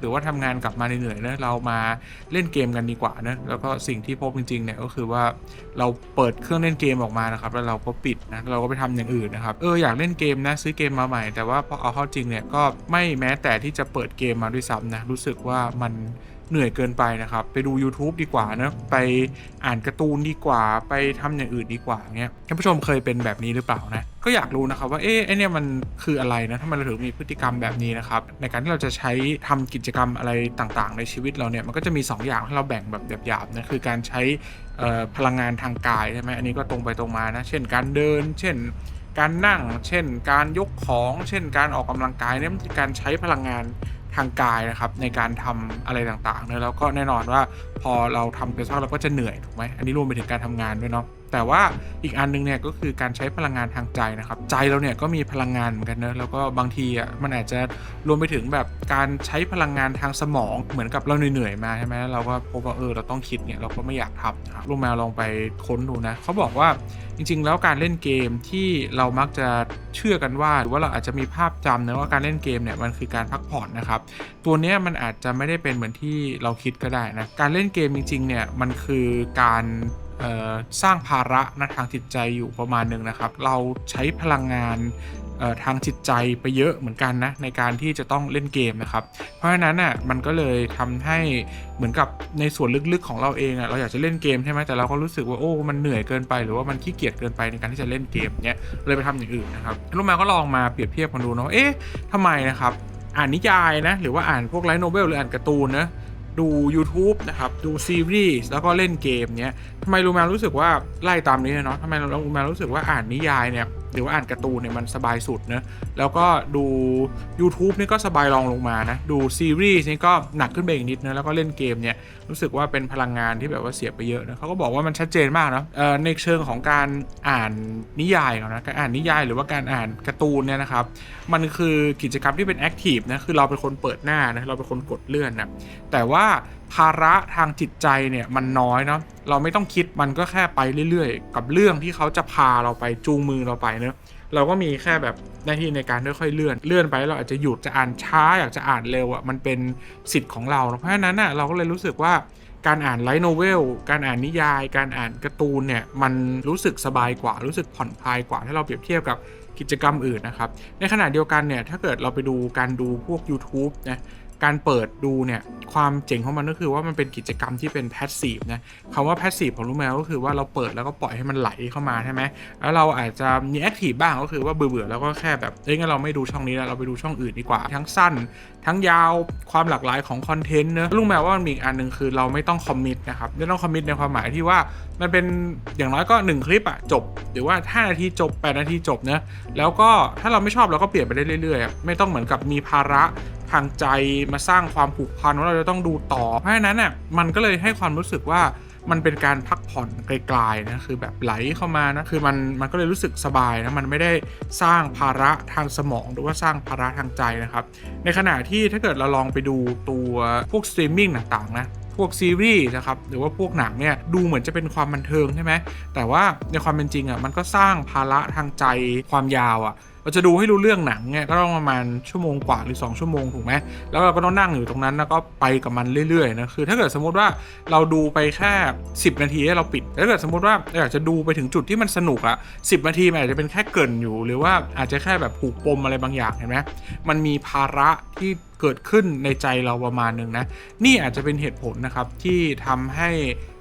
หรือว่าทำงานกลับมาเหนื่อยๆนะเรามาเล่นเกมกันดีกว่านะแล้วก็สิ่งที่พบจริงๆเนี่ยก็คือว่าเราเปิดเครื่องเล่นเกมออกมานะครับแล้วเราก็ปิดนะเราก็ไปทำอย่างอื่นนะครับเอออยากเล่นเกมนะซื้อเกมมาใหม่แต่ว่าพอเอาเข้าจริงเนี่ยก็ไม่แม้แต่ที่จะเปิดเกมมาด้วยซ้ำนะรู้สึกว่ามัน เหนื่อยเกินไปนะครับ ไปดู YouTube ดีกว่านะไปอ่านการ์ตูนดีกว่า ไปทำอย่างอื่นดีกว่าเงี้ยท่านผู้ชมเคยเป็นแบบนี้หรือเปล่านะก็อยากรู้นะครับว่าเอ๊ะไอเนี่ยมันคืออะไรนะทำไมเราถึงมีพฤติกรรมแบบนี้นะครับในการที่เราจะใช้ทำกิจกรรมอะไรต่างๆ ในชีวิตเราเนี่ยมันก็จะมี 2 อย่างที่เราแบ่งแบบหยาบๆนะคือการใช้พลังงานทางกายใช่ไหมอันนี้ก็ตรงไปตรงมานะเช่นการเดิน เช่นการนั่ง เช่น การยกของ เช่น การออกกำลังกายเนี่ยมันคือการใช้พลังงาน ทางกายนะครับในการทำอะไรต่างๆเนอะแล้วก็แน่นอนว่าพอเราทำไปสักเราก็จะเหนื่อยถูกไหมอันนี้รวมไปถึงการทำงานด้วยเนาะ แต่ว่าอีกอันนึงเนี่ยก็คือการใช้พลังงานทางใจนะครับ ใจเราเนี่ยก็มีพลังงานเหมือนกันเนอะแล้วก็บางทีอะมันอาจจะรวมไปถึงแบบการใช้พลังงานทางสมองเหมือนกับเราเหนื่อยๆมาใช่ไหมเราก็พบว่าเออเราต้องคิดเนี่ยเราก็ไม่อยากทำนะครับลูกแมวลองไปค้นดูนะเขาบอกว่าจริง ๆ แล้วการเล่นเกมที่เรามักจะเชื่อกันว่าหรือว่าเราอาจจะมีภาพจำนะว่าการเล่นเกมเนี่ยมันคือการพักผ่อนนะครับ ตัวเนี้ยมันอาจจะไม่ได้เป็นเหมือนที่เราคิดก็ได้นะการเล่นเกมจริงๆเนี่ยมันคือการ สร้างภาระนะทางจิตใจอยู่ประมาณหนึ่งนะครับ เราใช้พลังงานทางจิตใจไปเยอะเหมือนกันนะในการที่จะต้องเล่นเกมนะครับ เพราะฉะนั้นอะมันก็เลยทำให้เหมือนกับในส่วนลึกๆของเราเองอะเราอยากจะเล่นเกมใช่ไหมแต่เราก็รู้สึกว่าโอ้มันเหนื่อยเกินไป หรือว่ามันขี้เกียจเกินไปในการที่จะเล่นเกมเนี้ยเลยไปทำอย่างอื่นนะครับลูกแมวก็ลองมาเปรียบเทียบกันดูเนาะเอ๊ะทำไมนะครับอ่านนิยายนะหรือว่าอ่านพวกไลท์โนเวลหรืออ่านการ์ตูนนะ ดู YouTube นะครับ ดูซีรีส์แล้วก็เล่นเกมเนี้ยทำไมลูแมนรู้สึกว่าไล่ตามนี้เนาะทำไมลูแมนรู้สึกว่าอ่านนิยายเนี่ยหรือว่าอ่านการ์ตูนเนี่ยมันสบายสุดเนะ แล้วก็ดู YouTube นี่ก็สบายรองลงมานะ ดูซีรีส์นี่ก็หนักขึ้นไปอีกนิดนะ แล้วก็เล่นเกมเนี่ย รู้สึกว่าเป็นพลังงานที่แบบว่าเสียไปเยอะนะเขาก็บอกว่ามันชัดเจนมากนะเอ่อในเชิงของการอ่านนิยายนะการอ่านนิยายหรือว่าการอ่านการ์ตูนเนี่ยนะครับ มันคือกิจกรรมที่เป็นแอคทีฟนะ คือเราเป็นคนเปิดหน้านะ เราเป็นคนกดเลื่อนนะ แต่ว่าภาระทางจิตใจเนี่ยมันน้อยเนาะ เราไม่ต้องคิดมันก็แค่ไปเรื่อยๆ กับเรื่องที่เขาจะพาเราไปจูงมือเราไปเนอะเราก็มีแค่แบบหน้าที่ในการค่อยๆเลื่อนเลื่อนไปเราอาจจะหยุดจะอ่านช้าอยากจะอ่านเร็วอะ่ะมันเป็นสิทธิ์ของเรา เพราะฉะนั้นอะเราก็เลยรู้สึกว่าการอ่านไลท์โนเวล การอ่านนิยาย การอ่านการ์ตูนเนี่ย มันรู้สึกสบายกว่า รู้สึกผ่อนคลายกว่า ถ้าเราเปรียบเทียบกับกิจกรรมอื่นนะครับ ในขณะเดียวกันเนี่ย ถ้าเกิดเราไปดูการดูพวก YouTube นะ การเปิดดูเนี่ยความเจ๋งของมันก็คือว่ามันเป็นกิจกรรมที่เป็นแพสซีฟนะคำว่าแพสซีฟของรู้ไหมก็คือว่าเราเปิดแล้วก็ปล่อยให้มันไหลเข้ามาใช่ไหมแล้วเราอาจจะมีแอคทีฟบ้างก็คือว่าเบื่อๆแล้วก็แค่แบบเอ้ยงั้นเราไม่ดูช่องนี้แล้วเราไปดูช่องอื่นดีกว่า ทั้งสั้น ทั้งยาวความหลากหลายของคอนเทนต์เนอะลุงแมวว่ามันมีอีกอันหนึ่งคือเราไม่ต้องคอมมิตนะครับไม่ต้องคอมมิตในความหมายที่ว่ามันเป็นอย่างน้อยก็ 1 คลิปอะจบ หรือว่า 5 นาทีจบ 8 นาทีจบเนอะแล้วก็ถ้าเราไม่ชอบเราก็เปลี่ยนไปได้เรื่อยๆ ไม่ต้องเหมือนกับมีภาระ ทางใจมาสร้างความผูกพันว่าเราจะต้องดูต่อ เพราะฉะนั้นน่ะมันก็เลยให้ความรู้สึกว่ามันเป็นการพักผ่อนไกลๆนะคือแบบไหลเข้ามานะคือมันมันก็เลยรู้สึกสบายนะมันไม่ได้สร้างภาระทางสมองหรือว่าสร้างภาระทางใจนะครับ ในขณะที่ถ้าเกิดเราลองไปดูตัวพวกสตรีมมิ่งต่างๆนะพวกซีรีส์นะครับหรือว่าพวกหนังเนี่ยดูเหมือนจะเป็นความบันเทิงใช่ไหมแต่ว่าในความเป็นจริงอะมันก็สร้างภาระทางใจความยาวอะ เราจะดูให้รู้เรื่องหนังเนี่ยก็ต้องประมาณชั่วโมงกว่าหรือ 2 ชั่วโมงถูกไหมแล้วเราก็ต้องนั่งอยู่ตรงนั้นแล้วก็ไปกับมันเรื่อยๆนะคือ ถ้าเกิดสมมติว่าเราดูไปแค่ 10 นาทีแล้วเราปิดถ้าเกิดสมมติว่าเราอยากจะดูไปถึงจุดที่มันสนุกอะ10นาทีมันอาจจะเป็นแค่เกินอยู่ หรือว่าอาจจะแค่แบบผูกปมอะไรบางอย่างเห็นไหมมันมีภาระที่เกิดขึ้นในใจเราประมาณหนึ่งนะ นี่อาจจะเป็นเหตุผลนะครับที่ทำให้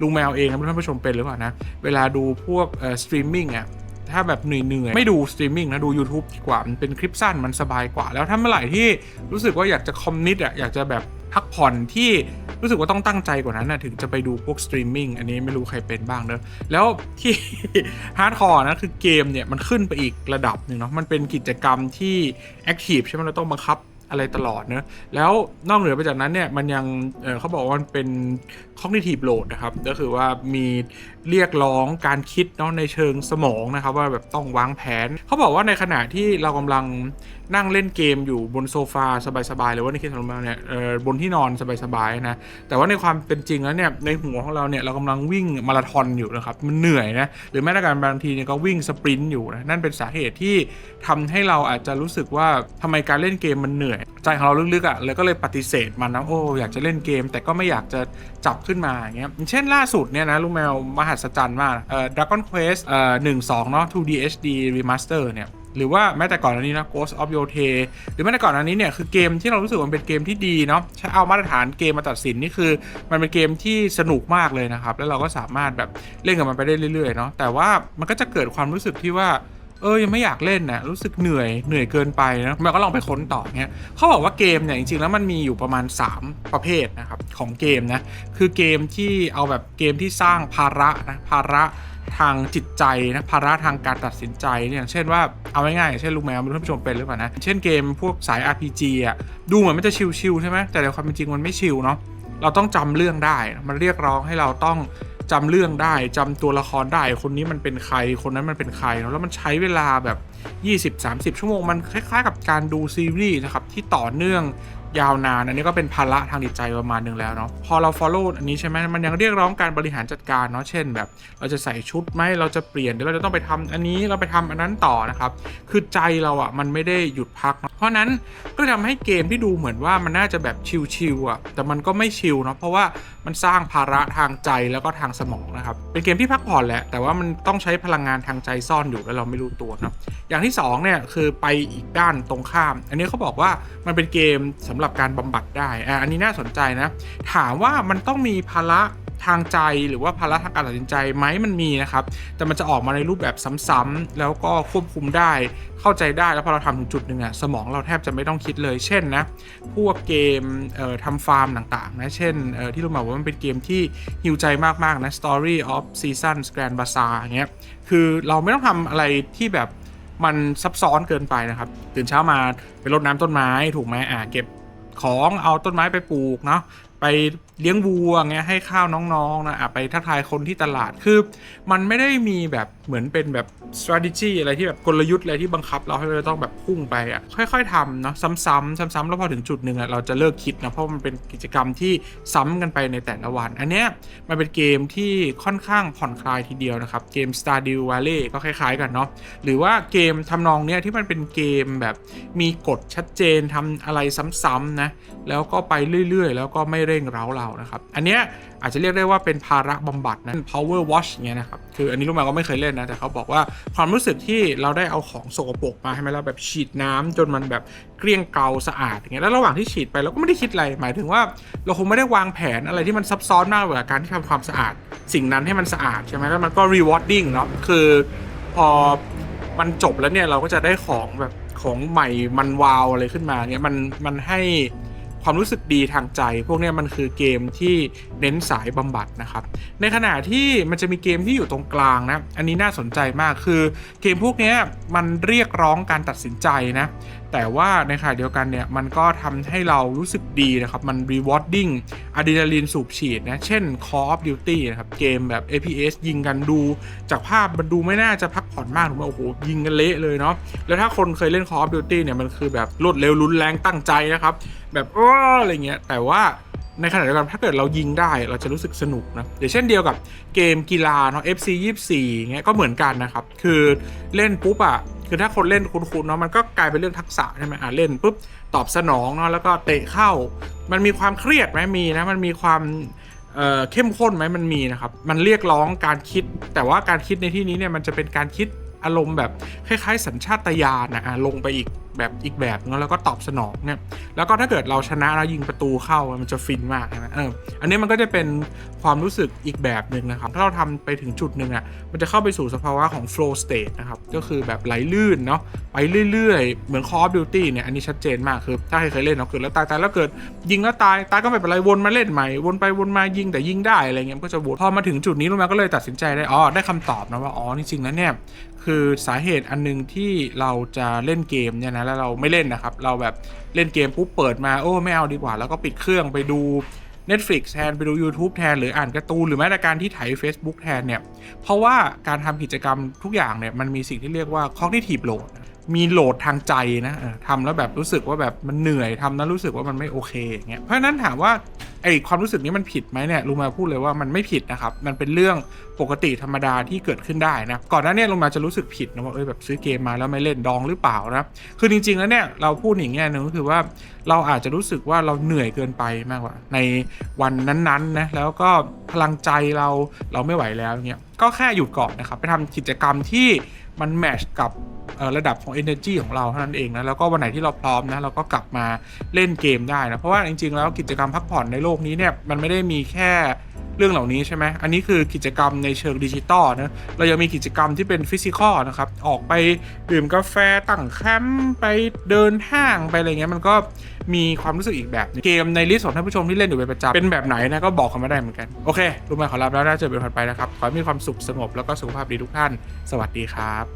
ลุงแมวเองนะท่านผู้ชมเป็นหรือเปล่านะ เวลาดูพวกเอ่อสตรีมมิ่งอะ ถ้าแบบเหนื่อยๆ ไม่ดูสตรีมมิ่งนะดู YouTube ดีกว่า มันเป็นคลิปสั้นมันสบายกว่า แล้วถ้าเมื่อไหร่ที่รู้สึกว่าอยากจะคอมมิตอะอยากจะแบบพักผ่อนที่รู้สึกว่าต้องตั้งใจกว่านั้นนะถึงจะไปดูพวกสตรีมมิ่งอันนี้ไม่รู้ใครเป็นบ้างเนอะแล้วที่ฮาร์ดคอร์นะคือเกมเนี่ยมันขึ้นไปอีกระดับหนึ่งเนาะมันเป็นกิจกรรมที่แอคทีฟใช่ไหมเราต้องบังคับอะไรตลอดเนอะแล้วนอกเหนือไปจากนั้นเนี่ยมันยังเเขาบอกว่ามันเป็น cognitive load นะครับ ก็คือว่ามีเรียกร้องการคิดเนาะในเชิงสมองนะครับว่าแบบต้องวางแผน เขาบอกว่าในขณะที่เรากำลังนั่งเล่นเกมอยู่บนโซฟาสบายๆหรือว่าในเคสของเราเนี่ยบนที่นอนสบายๆนะแต่ว่าในความเป็นจริงแล้วเนี่ยในหัวของเราเนี่ยเรากำลังวิ่งมาราธอนอยู่นะครับมันเหนื่อยนะหรือแม้แต่การบางทีเนี่ยก็วิ่งสปรินต์อยู่นะนั่นเป็นสาเหตุที่ทำให้เราอาจจะรู้สึกว่าทำไมการเล่นเกมมันเหนื่อย ใจของเราลึกๆอะเลยก็เลยปฏิเสธมันนะโอ้อยากจะเล่นเกม แต่ก็ไม่อยากจะจับขึ้นมาอย่างเงี้ยเช่นล่าสุดเนี่ยนะลูกแมวมหัศจรรย์มากเอ่อ Dragon Quest เอ่อ1 2เนาะ 2D HD Remaster เนี่ยหรือว่าแม้แต่ก่อนอันนี้นะ Ghost of Yote หรือแม้แต่ก่อนอันนี้เนี่ยคือเกมที่เรารู้สึกว่ามันเป็นเกมที่ดีเนาะใช้เอามาตรฐานเกมมาตัดสินนี่คือ มันเป็นเกมที่สนุกมากเลยนะครับแล้วเราก็สามารถแบบเล่นกับมันไปได้เรื่อยๆเนาะแต่ว่ามันก็จะเกิดความรู้สึกที่ว่า เออยังไม่อยากเล่นนะรู้สึกเหนื่อยเหนื่อยเกินไปนะมันก็ลองไปค้นต่อเงี้ยเขาบอกว่าเกมเนี่ยจริงๆแล้วมันมีอยู่ประมาณ 3 ประเภทนะครับของเกมนะคือเกมที่เอาแบบเกมที่สร้างภาระนะภาระทางจิตใจนะภาระทางการตัดสินใจเนี่ยเช่นว่าเอาง่ายๆเช่นลูกแมวท่านผู้ชมเป็นหรือเปล่านะเช่นเกมพวกสาย RPG อะดูเหมือนมันจะชิลๆใช่ไหมแต่ในความเป็นจริงมันไม่ชิลเนาะเราต้องจำเรื่องได้มันเรียกร้องให้เราต้อง จำเรื่องได้จำตัวละครได้ คนนี้มันเป็นใคร คนนั้นมันเป็นใครเนอะแล้วมันใช้เวลาแบบ 20-30 ชั่วโมงมันคล้าย ๆ กับการดูซีรีส์นะครับที่ต่อเนื่องยาวนาน อันนี้ก็เป็นภาระทางจิตใจประมาณนึงแล้วเนาะพอเรา follow อันนี้ใช่ไหมมันยังเรียกร้องการบริหารจัดการเนาะเช่นแบบ เราจะใส่ชุดไหมเราจะเปลี่ยนเดี๋ยวเราจะต้องไปทำอันนี้เราไปทำอันนั้นต่อนะครับ คือใจเราอะ่ะมันไม่ได้หยุดพักเเพราะนั้นก็ทำให้เกมที่ดูเหมือนว่ามันน่าจะแบบชิลๆอะแต่มันก็ไม่ชิลเนาะเพราะว่า มันสร้างภาระทางใจแล้วก็ทางสมองนะครับ เป็นเกมที่พักผ่อนแหละ แต่ว่ามันต้องใช้พลังงานทางใจซ่อนอยู่แล้วเราไม่รู้ตัวนะอย่างที่สองเนี่ยคือไปอีกด้านตรงข้าม อันนี้เขาบอกว่ามันเป็นเกมสำหรับการบำบัดได้อะอันนี้น่าสนใจนะ ถามว่ามันต้องมีภาระ ทางใจหรือว่าภาระทางการตัดสินใจไหมมันมีนะครับ แต่มันจะออกมาในรูปแบบซ้ำๆแล้วก็ควบคุมได้เข้าใจได้แล้วพอเราทำถึงจุดหนึ่งอะสมองเราแทบจะไม่ต้องคิดเลย เช่นนะพวกเกมเอ่อทำฟาร์มต่างๆนะเช่นเอ่อที่ราบอกว่ามันเป็นเกมที่ฮิวใจมากๆนะ Story of Seasons Grand Bazaar อย่างเงี้ยคือเราไม่ต้องทำอะไรที่แบบมันซับซ้อนเกินไปนะครับ ตื่นเช้ามาไปรดน้ำต้นไม้ถูกไหมอ่าเก็บของเอาต้นไม้ไปปลูกเนาะ ไปเลี้ยงวัวเงี้ยให้ข้าวน้องๆนะอะไปทักทายคนที่ตลาดคือ มันไม่ได้มีแบบเหมือนเป็นแบบ strategy อะไรที่แบบกลยุทธ์อะไรที่บังคับ เราให้เราต้องแบบพุ่งไปอะค่อย ๆทำเนาะซ้ำๆซ้ำๆแล้วพอถึงจุดหนึ่งอะเราจะเลิกคิดนะเพราะมันเป็นกิจกรรมที่ซ้ำกันไปในแต่ละวัน อันเนี้ยมันเป็นเกมที่ค่อนข้างผ่อนคลายทีเดียวนะครับเกม Stardew Valley ก็คล้ายๆกันเนาะหรือว่าเกมทำนองเนี้ยที่มันเป็นเกมแบบมีกฎชัดเจนทำอะไรซ้ำๆนะแล้วก็ไปเรื่อยๆ แล้วก็ไม่เร่งเร้าเรานะครับ อันเนี้ยอาจจะเรียกได้ว่าเป็นภาระบำบัดนะ power wash เงี้ยนะครับ คืออันนี้ลูกแมวก็ไม่เคยเล่นนะ แต่เขาบอกว่าความรู้สึกที่เราได้เอาของสกปรกมาให้ไหมเราแบบฉีดน้ำจนมันแบบเกลี้ยงเกลาสะอาดอย่างเงี้ย แล้วระหว่างที่ฉีดไปเราก็ไม่ได้คิดอะไร หมายถึงว่าเราคงไม่ได้วางแผนอะไรที่มันซับซ้อนมากกว่าการที่ทำความสะอาด สิ่งนั้นให้มันสะอาดใช่ไหมแล้วมันก็ rewarding เนาะ คือพอมันจบแล้วเนี่ยเราก็จะได้ของแบบของใหม่มันวาวอะไรขึ้นมาเนี่ยมันมันให้ ความรู้สึกดีทางใจ พวกนี้มันคือเกมที่เน้นสายบำบัดนะครับ ในขณะที่มันจะมีเกมที่อยู่ตรงกลางนะ อันนี้น่าสนใจมากคือเกมพวกนี้มันเรียกร้องการตัดสินใจนะ แต่ว่าในขณะเดียวกันเนี่ยมันก็ทำให้เรารู้สึกดีนะครับ มัน rewarding อะดรีนาลีนสูบฉีดนะ เช่น Call of Duty นะครับเกมแบบ APS ยิงกันดูจากภาพมันดูไม่น่าจะพักผ่อนมากถูกไหมโอ้โหยิงกันเละเลยเนาะแล้วถ้าคนเคยเล่น Call of Duty เนี่ยมันคือแบบรวดเร็วรุนแรงตั้งใจนะครับ แบบอ้อะไรเงี้ย แต่ว่าในขณะเดียวกันถ้าเกิดเรายิงได้เราจะรู้สึกสนุกนะเดี๋ยวเช่นเดียวกับเกมกีฬาเนาะ FC 24เงี้ยก็เหมือนกันนะครับ คือเล่นปุ๊บอะคือถ้าคนเล่นคุ้นๆเนาะมันก็กลายเป็นเรื่องทักษะใช่ไหมอะเล่นปุ๊บตอบสนองเนาะแล้วก็เตะเข้า มันมีความเครียดไหมมีนะมันมีความเเข้มข้นไหมมันมีนะครับ มันเรียกร้องการคิด แต่ว่าการคิดในที่นี้เนี่ยมันจะเป็นการคิดอารมณ์แบบคล้ายๆ สัญชาตญาณนะลงไปอีก แบบอีกแบบเนึงแล้วก็ตอบสนองเนี่ยแล้วก็ถ้าเกิดเราชนะแล้วยิงประตูเข้ามันจะฟินมากใช่ไหมเอออันนี้มันก็จะเป็นความรู้สึกอีกแบบหนึ่งนะครับถ้าเราทำไปถึงจุดหนึ่งอะมันจะเข้าไปสู่สภาวะของ flow state นะครับก็คือแบบไหลลื่นเนาะไปเรื่อยๆ เหมือน Call of Duty เนี่ยอันนี้ชัดเจนมากคือถ้าใครเคยเล่นเนาะเกิดแล้วตายตายแล้วเกิดยิงแล้วตายตายก็ไม่เป็นไรวนมาเล่นใหม่วนไปวนมายิงแต่ยิงได้อะไรเงี้ยมันก็จะวนพอมาถึงจุดนี้ลูกแมวก็เลยตัดสินใจได้อ๋อได้คำตอบนะว่าอ๋อจริงๆแล้วเนี่ยคือสาเหตุอันหนึงที่เราจะเล่นเกมเนี่ยนะแล้วเราไม่เล่นนะครับ เราแบบเล่นเกมปุ๊บเปิดมาโอ้ไม่เอาดีกว่า แล้วก็ปิดเครื่องไปดู Netflix แทนไปดู YouTube แทนหรืออ่านการ์ตูนหรือแม้แต่การที่ไถ Facebook แทนเนี่ยเพราะว่าการทำกิจกรรมทุกอย่างเนี่ยมันมีสิ่งที่เรียกว่า cognitive load มีโหลดทางใจนะทำแล้วแบบรู้สึกว่าแบบมันเหนื่อยทำแล้วรู้สึกว่ามันไม่โอเคอย่างเงี้ยเพราะนั้นถามว่า ไอความรู้สึกนี้มันผิดไหมเนี่ยลุงมาพูดเลยว่ามันไม่ผิดนะครับ มันเป็นเรื่องปกติธรรมดาที่เกิดขึ้นได้นะ ก่อนหน้านี้ลุงมาจะรู้สึกผิดนะว่าเอ้ยแบบซื้อเกมมาแล้วไม่เล่นดองหรือเปล่านะ คือจริงๆแล้วเนี่ยเราพูดอย่างแง่หนึ่งก็คือว่าเราอาจจะรู้สึกว่าเราเหนื่อยเกินไปมากกว่า ในวันนั้นๆนะแล้วก็พลังใจเราเราไม่ไหวแล้วเงี้ยก็แค่หยุดก่อนนะครับไปทำกิจกรรมที่มันแมชกับ ระดับของ energy ของเราเท่านั้นเองนะแล้วก็วันไหนที่เราพร้อมนะเราก็กลับมาเล่นเกมได้นะเพราะว่าจริงๆแล้วกิจกรรมพักผ่อนในโลกนี้เนี่ยมันไม่ได้มีแค่เรื่องเหล่านี้ใช่ไหม อันนี้คือกิจกรรมในเชิงดิจิตอลนะ เรายังมีกิจกรรมที่เป็นฟิสิกอลนะครับ ออกไปดื่มกาแฟตั้งแคมป์ไปเดินห้างไปอะไรเงี้ยมันก็มีความรู้สึกอีกแบบ เกมในลิสต์ของท่านผู้ชมที่เล่นอยู่เป็นประจำเป็นแบบไหนนะก็บอกกันมาได้เหมือนกัน โอเค รู้ไหมขอรับแล้วน่าจะเป็นผ่านไปนะครับ ขอให้มีความสุขสงบแล้วก็สุขภาพดีทุกท่าน สวัสดีครับ